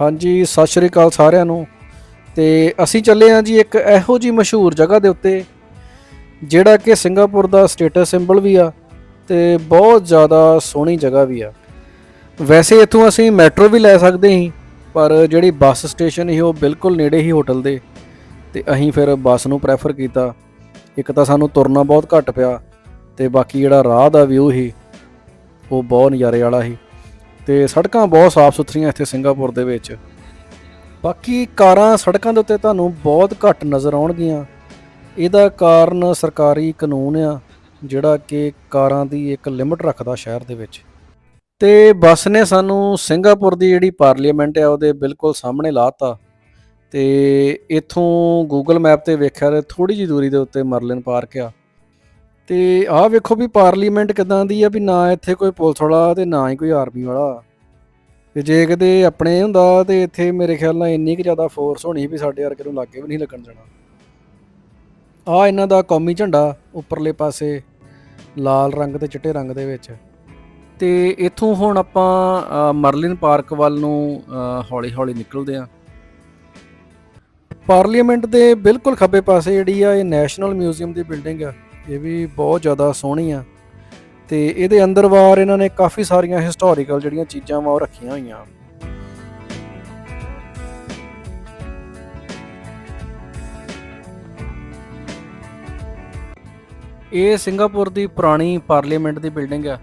ਹਾਂਜੀ, ਸਤਿ ਸ਼੍ਰੀ ਅਕਾਲ ਸਾਰਿਆਂ ਨੂੰ। ਤੇ ਅਸੀਂ ਚੱਲੇ ਹਾਂ ਜੀ ਇੱਕ ਇਹੋ ਜੀ ਮਸ਼ਹੂਰ ਜਗ੍ਹਾ ਦੇ ਉੱਤੇ, ਜਿਹੜਾ ਕਿ ਸਿੰਗਾਪੁਰ ਦਾ ਸਟੇਟਸ ਸਿੰਬਲ ਵੀ ਆ ਤੇ ਬਹੁਤ ਜ਼ਿਆਦਾ ਸੋਹਣੀ ਜਗ੍ਹਾ ਵੀ ਆ। ਵੈਸੇ ਇੱਥੋਂ ਅਸੀਂ ਮੈਟਰੋ ਵੀ ਲੈ ਸਕਦੇ ਸੀ, ਪਰ ਜਿਹੜੀ ਬੱਸ ਸਟੇਸ਼ਨ ਸੀ ਉਹ ਬਿਲਕੁਲ ਨੇੜੇ ਹੀ ਹੋਟਲ ਦੇ, ਤੇ ਅਸੀਂ ਫਿਰ ਬੱਸ ਨੂੰ ਪ੍ਰੈਫਰ ਕੀਤਾ। ਇੱਕ ਤਾਂ ਸਾਨੂੰ ਤੁਰਨਾ ਬਹੁਤ ਘੱਟ ਪਿਆ, ਤੇ ਬਾਕੀ ਜਿਹੜਾ ਰਾਹ ਦਾ ਵਿਊ ਸੀ, ਉਹ ਬਹੁਤ ਨਜ਼ਾਰੇ ਵਾਲਾ ਸੀ। ਤੇ ਸੜਕਾਂ ਬਹੁਤ ਸਾਫ਼ ਸੁਥਰੀਆਂ ਇੱਥੇ ਸਿੰਗਾਪੁਰ ਦੇ ਵਿੱਚ। ਬਾਕੀ ਕਾਰਾਂ ਸੜਕਾਂ ਦੇ ਉੱਤੇ ਤੁਹਾਨੂੰ ਬਹੁਤ ਘੱਟ ਨਜ਼ਰ ਆਉਣਗੀਆਂ। ਇਹਦਾ ਕਾਰਨ ਸਰਕਾਰੀ ਕਾਨੂੰਨ ਆ, ਜਿਹੜਾ ਕਿ ਕਾਰਾਂ ਦੀ ਇੱਕ ਲਿਮਟ ਰੱਖਦਾ ਸ਼ਹਿਰ ਦੇ ਵਿੱਚ। ਤੇ ਬੱਸ ਨੇ ਸਾਨੂੰ ਸਿੰਗਾਪੁਰ ਦੀ ਜਿਹੜੀ ਪਾਰਲੀਮੈਂਟ ਆ, ਉਹਦੇ ਬਿਲਕੁਲ ਸਾਹਮਣੇ ਲਾਤਾ। ਤੇ ਇਥੋਂ ਗੂਗਲ ਮੈਪ ਤੇ ਵੇਖਿਆ ਤੇ ਥੋੜੀ ਜਿਹੀ ਦੂਰੀ ਦੇ ਉੱਤੇ ਮਰਲਿਨ ਪਾਰਕ ਆ। ਤੇ ਆਹ ਵੇਖੋ ਵੀ ਪਾਰਲੀਮੈਂਟ ਕਿਦਾਂ ਦੀ ਆ ਵੀ ਨਾ ਇੱਥੇ ਕੋਈ ਪੁਲਿਸ ਵਾਲਾ ਤੇ ਨਾ ਹੀ ਕੋਈ ਆਰਮੀ ਵਾਲਾ। ਤੇ ਜੇ ਕਿਤੇ ਆਪਣੇ ਹੁੰਦਾ ਤੇ ਇੱਥੇ ਮੇਰੇ ਖਿਆਲ ਨਾਲ ਇੰਨੀ ਕਿ ਜ਼ਿਆਦਾ ਫੋਰਸ ਹੋਣੀ ਵੀ ਸਾਡੇ ਵਰਗੇ ਨੂੰ ਲਾਗੇ ਵੀ ਨਹੀਂ ਲੱਗਣ ਦੇਣਾ। ਆ ਇਹਨਾਂ ਦਾ ਕੌਮੀ ਝੰਡਾ ਉੱਪਰਲੇ ਪਾਸੇ ਲਾਲ ਰੰਗ ਤੇ ਚਿੱਟੇ ਰੰਗ ਦੇ ਵਿੱਚ। ਤੇ ਇੱਥੋਂ ਹੁਣ ਆਪਾਂ ਮਰਲਿਨ ਪਾਰਕ ਵੱਲ ਨੂੰ ਹੌਲੀ ਹੌਲੀ ਨਿਕਲਦੇ ਆਂ। ਪਾਰਲੀਮੈਂਟ ਦੇ ਬਿਲਕੁਲ ਖੱਬੇ ਪਾਸੇ ਜਿਹੜੀ ਆ, ਇਹ ਨੈਸ਼ਨਲ ਮਿਊਜ਼ੀਅਮ ਦੀ ਬਿਲਡਿੰਗ ਆ। ਇਹ ਵੀ ਬਹੁਤ ਜ਼ਿਆਦਾ ਸੋਹਣੀ ਆ। ਤੇ ਇਹਦੇ ਅੰਦਰ ਬਾਹਰ ਇਹਨਾਂ ਨੇ ਕਾਫੀ ਸਾਰੀਆਂ ਹਿਸਟੋਰੀਕਲ ਜਿਹੜੀਆਂ ਚੀਜ਼ਾਂ ਵਾ ਉਹ ਰੱਖੀਆਂ ਹੋਈਆਂ। ਇਹ ਸਿੰਗਾਪੁਰ ਦੀ ਪੁਰਾਣੀ ਪਾਰਲੀਮੈਂਟ ਦੀ ਬਿਲਡਿੰਗ ਆ।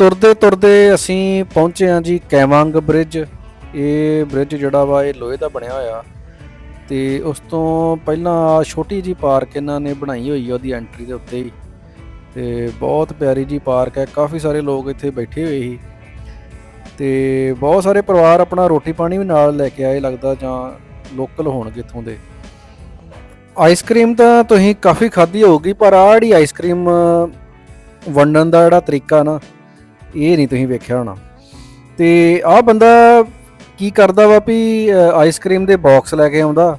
ਤੁਰਦੇ ਤੁਰਦੇ ਅਸੀਂ ਪਹੁੰਚੇ ਹਾਂ ਜੀ ਕੈਵਾਂਗ ਬ੍ਰਿਜ। ਇਹ ਬ੍ਰਿਜ ਜਿਹੜਾ ਵਾ, ਇਹ ਲੋਹੇ ਦਾ ਬਣਿਆ ਹੋਇਆ। ਤੇ ਉਸ ਤੋਂ ਪਹਿਲਾਂ ਛੋਟੀ ਜੀ ਪਾਰਕ ਇਹਨਾਂ ਨੇ ਬਣਾਈ ਹੋਈ ਆ ਉਹਦੀ ਐਂਟਰੀ ਦੇ ਉੱਤੇ ਹੀ। ਤੇ ਬਹੁਤ ਪਿਆਰੀ ਜੀ ਪਾਰਕ ਹੈ, ਕਾਫੀ ਸਾਰੇ ਲੋਕ ਇੱਥੇ ਬੈਠੇ ਹੋਏ ਸੀ। ਤੇ ਬਹੁਤ ਸਾਰੇ ਪਰਿਵਾਰ ਆਪਣਾ ਰੋਟੀ ਪਾਣੀ ਵੀ ਨਾਲ ਲੈ ਕੇ ਆਏ, ਲੱਗਦਾ ਜਾਂ ਲੋਕਲ ਹੋਣਗੇ ਇੱਥੋਂ ਦੇ। ਆਈਸਕ੍ਰੀਮ ਤਾਂ ਤੁਸੀਂ ਕਾਫੀ ਖਾਧੀ ਹੋਊਗੀ, ਪਰ ਆਹ ਜਿਹੜੀ ਆਈਸਕ੍ਰੀਮ ਵੰਡਣ ਦਾ ਜਿਹੜਾ ਤਰੀਕਾ ਨਾ ਇਹ ਨਹੀਂ ਤੁਸੀਂ ਵੇਖਿਆ ਹੋਣਾ। ਤੇ ਆਹ ਬੰਦਾ ਕੀ ਕਰਦਾ ਵਾ ਵੀ ਆਈਸਕ੍ਰੀਮ ਦੇ ਬਾਕਸ ਲੈ ਕੇ ਆਉਂਦਾ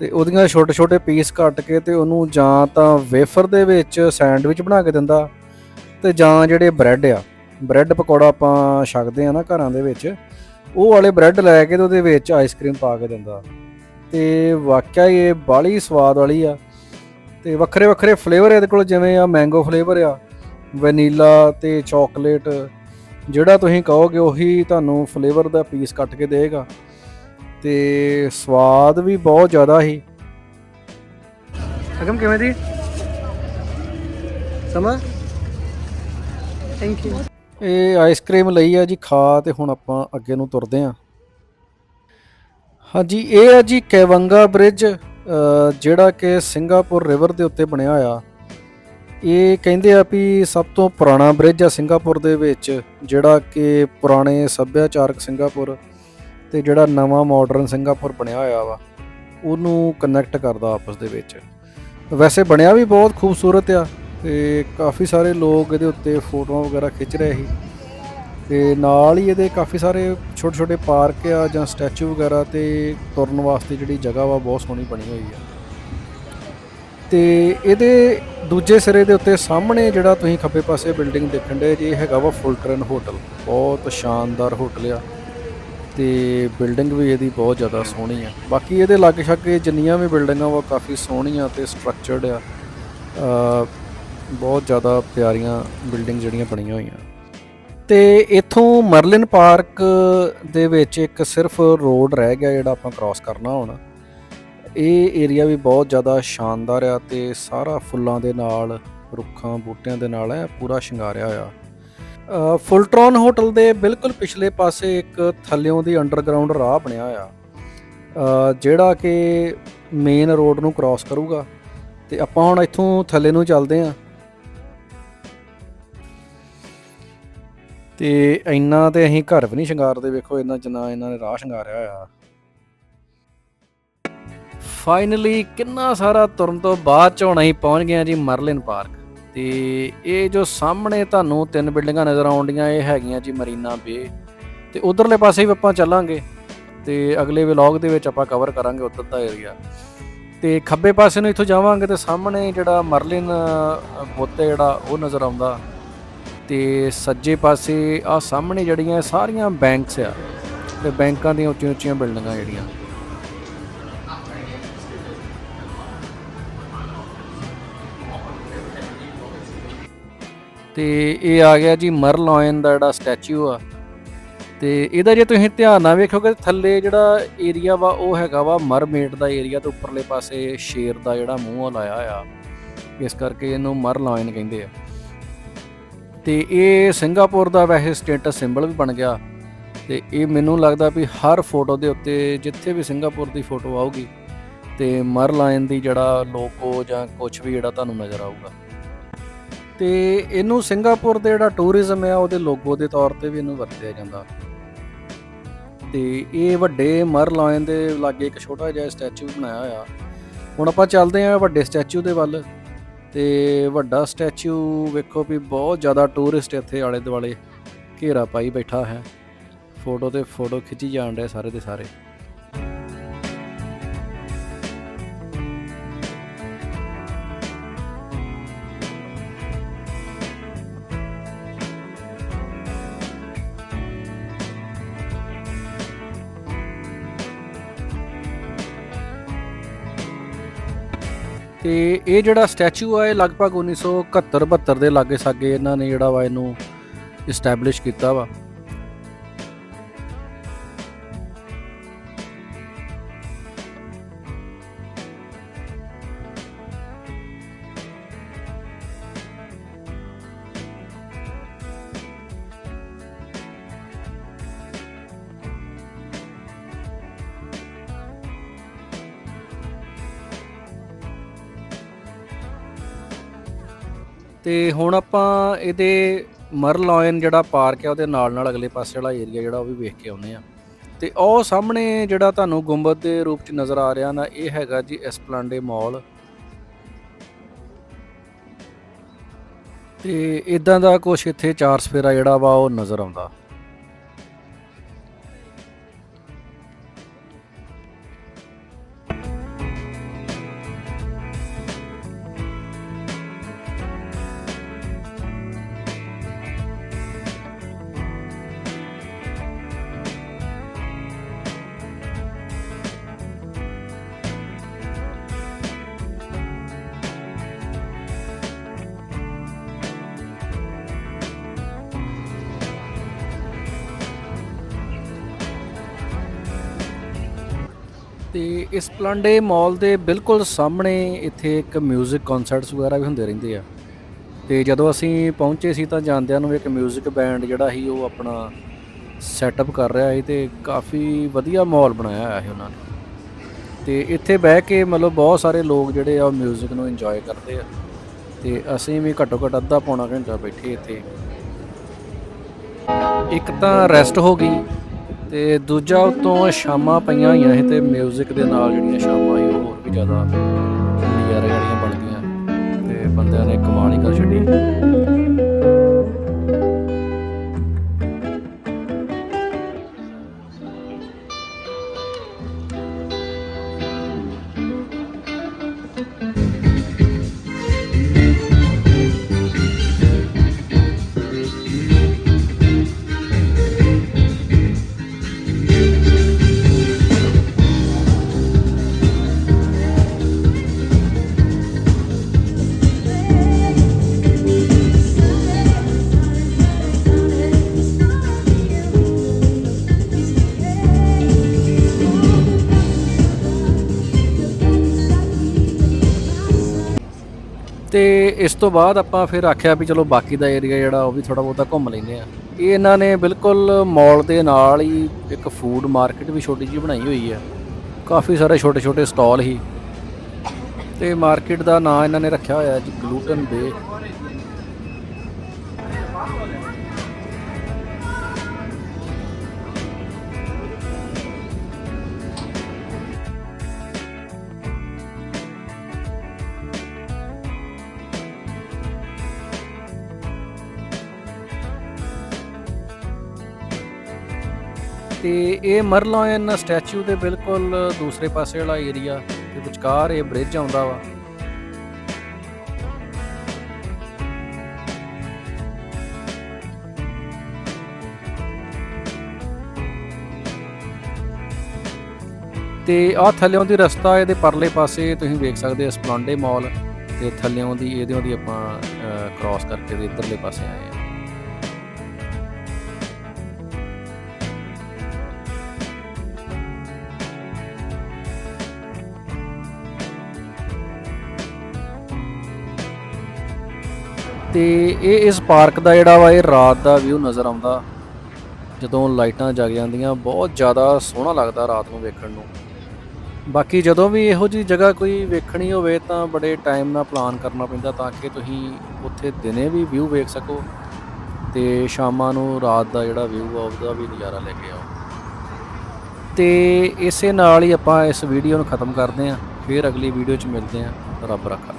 ਤੇ ਉਹਦੀਆਂ ਛੋਟੇ ਛੋਟੇ ਪੀਸ ਕੱਟ ਕੇ ਤੇ ਉਹਨੂੰ ਜਾਂ ਤਾਂ ਵੇਫਰ ਦੇ ਵਿੱਚ ਸੈਂਡਵਿਚ ਬਣਾ ਕੇ ਦਿੰਦਾ ਤੇ ਜਾਂ ਜਿਹੜੇ ਬ੍ਰੈਡ ਆ ਬ੍ਰੈਡ ਪਕੌੜਾ ਆਪਾਂ ਛਕਦੇ ਆ ਨਾ ਘਰਾਂ ਦੇ ਵਿੱਚ, ਉਹ ਵਾਲੇ ਬ੍ਰੈਡ ਲੈ ਕੇ ਤੇ ਉਹਦੇ ਵਿੱਚ ਆਈਸਕ੍ਰੀਮ ਪਾ ਕੇ ਦਿੰਦਾ। ਤੇ ਵਾਕਿਆ ਇਹ ਬਾਲੀ ਸਵਾਦ ਵਾਲੀ ਆ ਤੇ ਵੱਖਰੇ ਵੱਖਰੇ ਫਲੇਵਰ ਇਹਦੇ ਕੋਲ, ਜਿਵੇਂ ਆ ਮੈਂਗੋ ਫਲੇਵਰ ਆ। ਵੈਨੀਲਾ ਤੇ ਚਾਕਲੇਟ ਜਿਹੜਾ ਤੁਸੀਂ ਕਹੋਗੇ ਉਹੀ ਤੁਹਾਨੂੰ ਫਲੇਵਰ ਦਾ ਪੀਸ ਕੱਟ ਕੇ ਦੇਗਾ ਤੇ ਸਵਾਦ ਵੀ ਬਹੁਤ ਜ਼ਿਆਦਾ ਹੀ ਅਗਮ ਕਿਵੇਂ ਦੀ? ਸਮਾ? ਥੈਂਕ ਯੂ ਇਹ ਆਈਸਕ੍ਰੀਮ ਲਈ ਆ ਜੀ ਖਾ ਤੇ ਹੁਣ ਆਪਾਂ ਅੱਗੇ ਨੂੰ ਤੁਰਦੇ ਆਂ। ਹਾਂਜੀ ਇਹ ਆ ਜੀ ਕੈਵੰਗਾ ਬ੍ਰਿਜ ਜਿਹੜਾ ਕਿ ਸਿੰਗਾਪੁਰ ਰਿਵਰ ਦੇ ਉੱਤੇ ਬਣਿਆ ਹੋਇਆ। ਇਹ ਕਹਿੰਦੇ ਆ ਵੀ ਸਭ ਤੋਂ ਪੁਰਾਣਾ ਬ੍ਰਿਜ ਆ ਸਿੰਗਾਪੁਰ ਦੇ ਵਿੱਚ, ਜਿਹੜਾ ਕਿ ਪੁਰਾਣੇ ਸੱਭਿਆਚਾਰਕ ਸਿੰਗਾਪੁਰ ਤੇ ਜਿਹੜਾ ਨਵਾਂ ਮਾਡਰਨ ਸਿੰਗਾਪੁਰ ਬਣਿਆ ਹੋਇਆ ਵਾ, ਉਹਨੂੰ ਕਨੈਕਟ ਕਰਦਾ ਆਪਸ ਦੇ ਵਿੱਚ। ਵੈਸੇ ਬਣਿਆ ਵੀ ਬਹੁਤ ਖੂਬਸੂਰਤ ਆ ਤੇ ਕਾਫੀ ਸਾਰੇ ਲੋਕ ਇਹਦੇ ਉੱਤੇ ਫੋਟੋਆਂ ਵਗੈਰਾ ਖਿੱਚ ਰਹੇ ਸੀ। ਤੇ ਨਾਲ ਹੀ ਇਹਦੇ ਕਾਫੀ ਸਾਰੇ ਛੋਟੇ ਛੋਟੇ ਪਾਰਕ ਆ ਜਾਂ ਸਟੈਚੂ ਵਗੈਰਾ ਤੇ ਤੁਰਨ ਵਾਸਤੇ ਜਿਹੜੀ ਜਗ੍ਹਾ ਵਾ, ਬਹੁਤ ਸੋਹਣੀ ਬਣੀ ਹੋਈ ਆ। ਤੇ ਇਹਦੇ ਦੂਜੇ ਸਿਰੇ ਦੇ ਉੱਤੇ ਸਾਹਮਣੇ ਜਿਹੜਾ ਤੁਸੀਂ ਖੱਬੇ ਪਾਸੇ ਬਿਲਡਿੰਗ ਦੇਖਣ ਦੇ ਜੀ ਹੈਗਾ ਵਾ ਫੁਲਟਰਨ ਹੋਟਲ। ਬਹੁਤ ਸ਼ਾਨਦਾਰ ਹੋਟਲ ਆ ਤੇ ਬਿਲਡਿੰਗ ਵੀ ਇਹਦੀ ਬਹੁਤ ਜ਼ਿਆਦਾ ਸੋਹਣੀ ਆ। ਬਾਕੀ ਇਹਦੇ ਲਾਗੇ ਛਾਗੇ ਜਿੰਨੀਆਂ ਵੀ ਬਿਲਡਿੰਗਾਂ ਵਾ ਕਾਫੀ ਸੋਹਣੀਆਂ ਤੇ ਸਟਰਕਚਰਡ ਆ। ਬਹੁਤ ਜ਼ਿਆਦਾ ਪਿਆਰੀਆਂ ਬਿਲਡਿੰਗ ਜਿਹੜੀਆਂ ਬਣੀਆਂ ਹੋਈਆਂ। ਤੇ ਇਥੋਂ ਮਰਲਿਨ ਪਾਰਕ ਦੇ ਵਿੱਚ ਇੱਕ ਸਿਰਫ ਰੋਡ ਰਹਿ ਗਿਆ ਜਿਹੜਾ ਆਪਾਂ ਕ੍ਰਾਸ ਕਰਨਾ ਹੁਣ। ਇਹ ਏਰੀਆ ਵੀ ਬਹੁਤ ਜ਼ਿਆਦਾ ਸ਼ਾਨਦਾਰ ਆ ਤੇ ਸਾਰਾ ਫੁੱਲਾਂ ਦੇ ਨਾਲ ਰੁੱਖਾਂ ਬੂਟਿਆਂ ਦੇ ਨਾਲ ਹੈ ਪੂਰਾ ਸ਼ਿੰਗਾਰਿਆ ਹੋਇਆ। ਅ, ਹੋਟਲ ਦੇ ਬਿਲਕੁਲ ਪਿਛਲੇ ਪਾਸੇ ਇੱਕ ਥੱਲਿਓਂ ਦੀ ਅੰਡਰਗਰਾਉਂਡ ਰਾਹ ਬਣਿਆ ਹੋਇਆ। ਜਿਹੜਾ ਕਿ ਮੇਨ ਰੋਡ ਨੂੰ ਕ੍ਰਾਸ ਕਰੂਗਾ। ਤੇ ਆਪਾਂ ਹੁਣ ਇੱਥੋਂ ਥੱਲੇ ਨੂੰ ਚੱਲਦੇ ਆਂ। ਤੇ ਇੰਨਾ ਤੇ ਅਸੀਂ ਘਰ ਵੀ ਨਹੀਂ ਸ਼ਿੰਗਾਰਦੇ ਵੇਖੋ ਇੰਨਾ ਜਿੰਨਾ ਇਹਨਾਂ ਨੇ ਰਾਹ ਸ਼ਿੰਗਾਰਿਆ ਹੋਇਆ। ਫਾਈਨਲੀ ਕਿੰਨਾ ਸਾਰਾ ਤੁਰਨ ਤੋਂ ਬਾਅਦ ਚ ਹੀ ਪਹੁੰਚ ਗਏ ਹਾਂ ਜੀ ਮਰਲਿਨ ਪਾਰਕ ਤੇ ਇਹ ਜੋ ਸਾਹਮਣੇ ਤੁਹਾਨੂੰ ਤਿੰਨ ਬਿਲਡਿੰਗਾਂ ਨਜ਼ਰ ਆਉਂਦੀਆਂ ਇਹ ਹੈਗੀਆਂ ਜੀ ਮਰੀਨਾ ਬੇ। ਤੇ ਉਧਰਲੇ ਪਾਸੇ ਵੀ ਆਪਾਂ ਚੱਲਾਂਗੇ। ਤੇ ਅਗਲੇ ਵਲੌਗ ਦੇ ਵਿੱਚ ਆਪਾਂ ਕਵਰ ਕਰਾਂਗੇ ਉਧਰ ਦਾ ਏਰੀਆ ਤੇ ਖੱਬੇ ਪਾਸੇ ਨੂੰ ਇੱਥੋਂ ਜਾਵਾਂਗੇ ਤੇ ਸਾਹਮਣੇ ਜਿਹੜਾ ਮਰਲਿਨ ਬੁੱਤ ਹੈ ਜਿਹੜਾ, ਉਹ ਨਜ਼ਰ ਆਉਂਦਾ। ਤੇ ਸੱਜੇ ਪਾਸੇ ਆ ਸਾਹਮਣੇ ਜਿਹੜੀਆਂ ਸਾਰੀਆਂ ਬੈਂਕਸ ਆ। ਤੇ ਬੈਂਕਾਂ ਦੀਆਂ ਉੱਚੀਆਂ ਉੱਚੀਆਂ ਬਿਲਡਿੰਗਾਂ ਜਿਹੜੀਆਂ। ਤੇ ਇਹ ਆ ਗਿਆ ਜੀ ਮਰਲਾਇਨ ਦਾ ਜਿਹੜਾ ਸਟੈਚੂ ਆ। ਤੇ ਇਹਦਾ ਜੇ ਤੁਸੀਂ ਧਿਆਨ ਨਾਲ ਵੇਖੋਗੇ ਥੱਲੇ ਜਿਹੜਾ ਏਰੀਆ ਵਾ, ਉਹ ਹੈਗਾ ਵਾ ਮਰਮੇਡ ਦਾ ਏਰੀਆ ਤੇ ਉੱਪਰਲੇ ਪਾਸੇ ਸ਼ੇਰ ਦਾ ਜਿਹੜਾ ਮੂੰਹ ਆ ਲਾਇਆ ਆ ਇਸ ਕਰਕੇ ਇਹਨੂੰ ਮਰਲਾਇਨ ਕਹਿੰਦੇ ਆ। ਤੇ ਇਹ ਸਿੰਗਾਪੁਰ ਦਾ ਵੈਸੇ ਸਟੇਟਸ ਸਿੰਬਲ ਵੀ ਬਣ ਗਿਆ। ਤੇ ਇਹ ਮੈਨੂੰ ਲੱਗਦਾ ਵੀ ਹਰ ਫੋਟੋ ਦੇ ਉੱਤੇ ਜਿੱਥੇ ਵੀ ਸਿੰਗਾਪੁਰ ਦੀ ਫੋਟੋ ਆਊਗੀ ਤੇ ਮਰਲਾਇਨ ਦੀ ਜਿਹੜਾ ਲੋਗੋ ਜਾਂ ਕੁਝ ਵੀ ਜਿਹੜਾ ਤੁਹਾਨੂੰ ਨਜ਼ਰ ਆਊਗਾ। ਤੇ ਇਹਨੂੰ ਸਿੰਗਾਪੁਰ ਦੇ ਜਿਹੜਾ ਟੂਰਿਜ਼ਮ ਆ, ਉਹਦੇ ਲੋਗੋ ਦੇ ਤੌਰ ਤੇ ਵੀ ਇਹਨੂੰ ਵਰਤਿਆ ਜਾਂਦਾ। ਤੇ ਇਹ ਵੱਡੇ ਮਰਲਾਇਨ ਦੇ ਲਾਗੇ ਇੱਕ ਛੋਟਾ ਜਿਹਾ ਸਟੈਚੂ ਬਣਾਇਆ ਹੋਇਆ। ਹੁਣ ਆਪਾਂ ਚੱਲਦੇ ਹਾਂ ਵੱਡੇ ਸਟੈਚੂ ਦੇ ਵੱਲ। ਤੇ ਵੱਡਾ ਸਟੈਚੂ ਵੇਖੋ ਵੀ ਬਹੁਤ ਜ਼ਿਆਦਾ ਟੂਰਿਸਟ ਇੱਥੇ ਆਲੇ ਦੁਆਲੇ ਘੇਰਾ ਪਾਈ ਬੈਠਾ ਹੈ। ਫੋਟੋ ਤੇ ਫੋਟੋ ਖਿੱਚੀ ਜਾਣ ਰਹੇ ਸਾਰੇ ਦੇ ਸਾਰੇ। ਤੇ ਇਹ ਜਿਹੜਾ ਸਟੈਚੂ ਆ, ਇਹ ਲਗਭਗ 1971 72 ਦੇ ਲਾਗੇ ਸਾਗੇ ਇਹਨਾਂ ਨੇ ਜਿਹੜਾ ਵਾ ਇਹਨੂੰ ਇਸਟੈਬਲਿਸ਼ ਕੀਤਾ ਵਾ। ਤੇ ਹੁਣ ਆਪਾਂ ਇਹਦੇ ਮਰਲਾਇਨ ਜਿਹੜਾ ਪਾਰਕ ਹੈ ਉਹਦੇ ਨਾਲ ਨਾਲ ਅਗਲੇ ਪਾਸੇ ਵਾਲਾ ਏਰੀਆ ਜਿਹੜਾ ਉਹ ਵੀ ਵੇਖ ਕੇ ਆਉਨੇ ਆ ਤੇ ਉਹ ਸਾਹਮਣੇ ਜਿਹੜਾ ਤੁਹਾਨੂੰ ਗੁੰਬਦ ਦੇ ਰੂਪ 'ਚ ਨਜ਼ਰ ਆ ਰਿਹਾ ਨਾ, ਇਹ ਹੈਗਾ ਜੀ ਐਸਪਲਾਂਡੇ ਮਾਲ ਤੇ ਇਦਾਂ ਦਾ ਕੁਝ ਇੱਥੇ ਚਾਰ ਸਫੇਰਾ ਜਿਹੜਾ ਵਾ ਉਹ ਨਜ਼ਰ ਆਉਂਦਾ। ਤੇ ਇਸ ਪਲਾਂਡੇ ਮਾਲ ਦੇ ਬਿਲਕੁਲ ਸਾਹਮਣੇ ਇੱਥੇ ਇੱਕ 뮤직 ਕਨਸਰਟਸ ਵਗੈਰਾ ਵੀ ਹੁੰਦੇ ਰਹਿੰਦੇ ਆ ਤੇ ਜਦੋਂ ਅਸੀਂ ਪਹੁੰਚੇ ਸੀ ਤਾਂ ਜਾਂਦਿਆਂ ਨੂੰ ਇੱਕ 뮤직 ਬੈਂਡ ਜਿਹੜਾ ਸੀ ਉਹ ਆਪਣਾ ਸੈਟਅਪ ਕਰ ਰਿਹਾ ਸੀ ਤੇ ਕਾਫੀ ਵਧੀਆ ਮਾਹੌਲ ਬਣਾਇਆ ਹੋਇਆ ਸੀ ਉਹਨਾਂ ਨੇ ਤੇ ਇੱਥੇ ਬਹਿ ਕੇ ਮਤਲਬ ਬਹੁਤ ਸਾਰੇ ਲੋਕ ਜਿਹੜੇ ਆ 뮤직 ਨੂੰ ਇੰਜੋਏ ਕਰਦੇ ਆ ਤੇ ਅਸੀਂ ਵੀ ਘੱਟੋ ਘੱਟ ਅੱਧਾ ਪੌਣਾ ਘੰਟਾ ਬੈਠੇ ਇੱਥੇ ਇੱਕ ਤਾਂ ਰੈਸਟ ਹੋ ਗਈ ਤੇ ਦੂਜਾ ਉਤੋਂ ਸ਼ਾਮਾਂ ਪਈਆਂ ਹੋਈਆਂ ਸੀ ਤੇ 뮤직 ਦੇ ਨਾਲ ਜਿਹੜੀਆਂ ਸ਼ਾਮਾਂ ਸੀ, ਉਹ ਹੋਰ ਵੀ ਜ਼ਿਆਦਾ ਨਜ਼ਾਰੇ ਵਾਲੀਆਂ ਬਣ ਗਈਆਂ। ਤੇ ਬੰਦਿਆਂ ਨੇ ਕਮਾਲ ਹੀ ਕਰ ਛੱਡੀ। ਤੇ ਇਸ ਤੋਂ ਬਾਅਦ ਆਪਾਂ ਫਿਰ ਆਖਿਆ ਵੀ ਚਲੋ ਬਾਕੀ ਦਾ ਏਰੀਆ ਜਿਹੜਾ ਉਹ ਵੀ ਥੋੜਾ ਬਹੁਤਾ ਘੁੰਮ ਲੈਂਦੇ ਆ ਇਹ ਇਹਨਾਂ ਨੇ ਬਿਲਕੁਲ ਮਾਲ ਦੇ ਨਾਲ ਹੀ ਇੱਕ ਫੂਡ ਮਾਰਕੀਟ ਵੀ ਛੋਟੀ ਜਿਹੀ ਬਣਾਈ ਹੋਈ ਹੈ। ਕਾਫੀ ਸਾਰੇ ਛੋਟੇ ਛੋਟੇ ਸਟਾਲ ਹੀ ਤੇ ਮਾਰਕੀਟ ਦਾ ਨਾਂ ਇਹਨਾਂ ਨੇ ਰੱਖਿਆ ਹੋਇਆ ਜੀ ਗਲੂਟਨ ਬੇ ਤੇ ਇਹ ਮਰਲਾਇਨ ਸਟੈਚੂ ਦੇ ਬਿਲਕੁਲ ਦੂਸਰੇ ਪਾਸੇ ਵਾਲਾ ਏਰੀਆ ਤੇ ਵਿਚਕਾਰ ਇਹ ਬ੍ਰਿਜ ਆਉਂਦਾ ਵਾ। ਤੇ ਆਹ ਥੱਲਿਓਂ ਦੀ ਰਸਤਾ ਇਹਦੇ ਪਰਲੇ ਪਾਸੇ ਤੁਸੀਂ ਵੇਖ ਸਕਦੇ ਹੋ ਸਪਲਾਂਡੇ ਮਾਲ ਤੇ ਥੱਲਿਓਂ ਦੀ ਇਹਦੇ ਦੀ ਆਪਾਂ ਕ੍ਰਾਸ ਕਰਕੇ ਤੇ ਇੱਧਰਲੇ ਪਾਸੇ ਆਏ ਆ ਤੇ ਇਹ ਇਸ ਪਾਰਕ ਦਾ ਜਿਹੜਾ ਵਾ, ਇਹ ਰਾਤ ਦਾ ਵਿਊ ਨਜ਼ਰ ਆਉਂਦਾ। ਜਦੋਂ ਲਾਈਟਾਂ ਜਗ ਜਾਂਦੀਆਂ, ਬਹੁਤ ਜ਼ਿਆਦਾ ਸੋਹਣਾ ਲੱਗਦਾ ਰਾਤ ਨੂੰ ਵੇਖਣ ਨੂੰ। ਬਾਕੀ ਜਦੋਂ ਵੀ ਇਹੋ ਜੀ ਜਗ੍ਹਾ ਕੋਈ ਵੇਖਣੀ ਹੋਵੇ, ਤਾਂ ਬੜੇ ਟਾਈਮ ਨਾਲ ਪਲਾਨ ਕਰਨਾ ਪੈਂਦਾ ਤਾਂ ਕਿ ਤੁਸੀਂ ਉੱਥੇ ਦਿਨੇ ਵੀ ਵਿਊ ਵੇਖ ਸਕੋ ਤੇ ਸ਼ਾਮਾਂ ਨੂੰ ਰਾਤ ਦਾ ਜਿਹੜਾ ਵਿਊ ਆ, ਉਹਦਾ ਵੀ ਨਜ਼ਾਰਾ ਲੈ ਕੇ ਆਓ। ਤੇ ਇਸੇ ਨਾਲ ਹੀ ਆਪਾਂ ਇਸ ਵੀਡੀਓ ਨੂੰ ਖਤਮ ਕਰਦੇ ਹਾਂ। ਫਿਰ ਅਗਲੀ ਵੀਡੀਓ 'ਚ ਮਿਲਦੇ ਹਾਂ। ਰੱਬ ਰੱਖਾ।